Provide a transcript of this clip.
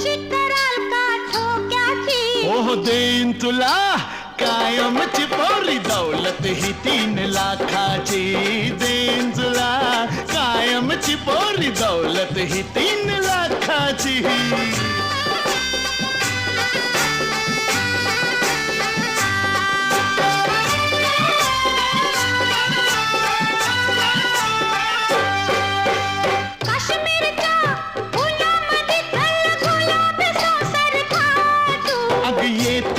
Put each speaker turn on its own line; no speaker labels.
कशी कराल का ठोक्याची? ओह देईन तुला कायमची पोरी दौलत ही तीन लाखाची. देईन तुला कायमची पोरी दौलत ही तीन लाखाची.